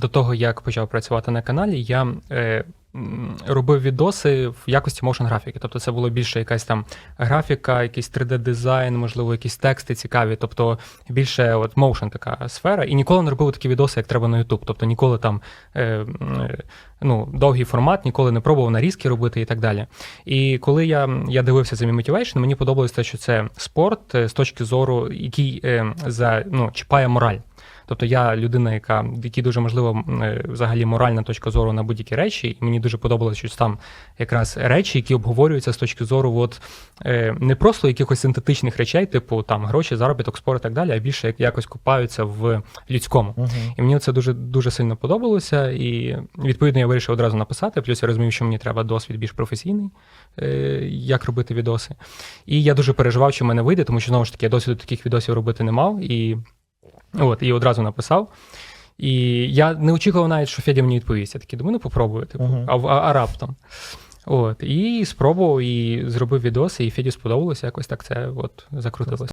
До того, як почав працювати на каналі, я е, робив відоси в якості моушн графіки. Тобто це було більше якась там графіка, якийсь 3D-дизайн, можливо, якісь тексти цікаві. Тобто більше от моушн така сфера. І ніколи не робив такі відоси, як треба на YouTube. Тобто ніколи там е, е, ну, довгий формат, ніколи не пробував нарізки робити і так далі. І коли я, я дивився за Motivation, мені подобалось те, що це спорт е, з точки зору, який е, за, ну, чіпає мораль. Тобто я людина, яка в якій дуже можливо е, взагалі моральна точка зору на будь-які речі, і мені дуже подобалося, що там якраз речі, які обговорюються з точки зору, от е, не просто якихось синтетичних речей, типу там гроші, заробіток, спорт і так далі, а більше як якось купаються в людському. Угу. І мені це дуже дуже сильно подобалося. І відповідно я вирішив одразу написати. Плюс я розумів, що мені треба досвід більш професійний, е, як робити відоси. І я дуже переживав, що в мене вийде, тому що знову ж таки я досвіду таких відосів робити не мав. І от, і одразу написав. І я не очікував навіть, що Федя мені відповість. Я такий думаю, ну попробую, типу, Мгм. а, а, а раптом. От, і спробував, і зробив відоси, і Феді сподобалося, якось так це от закрутилося.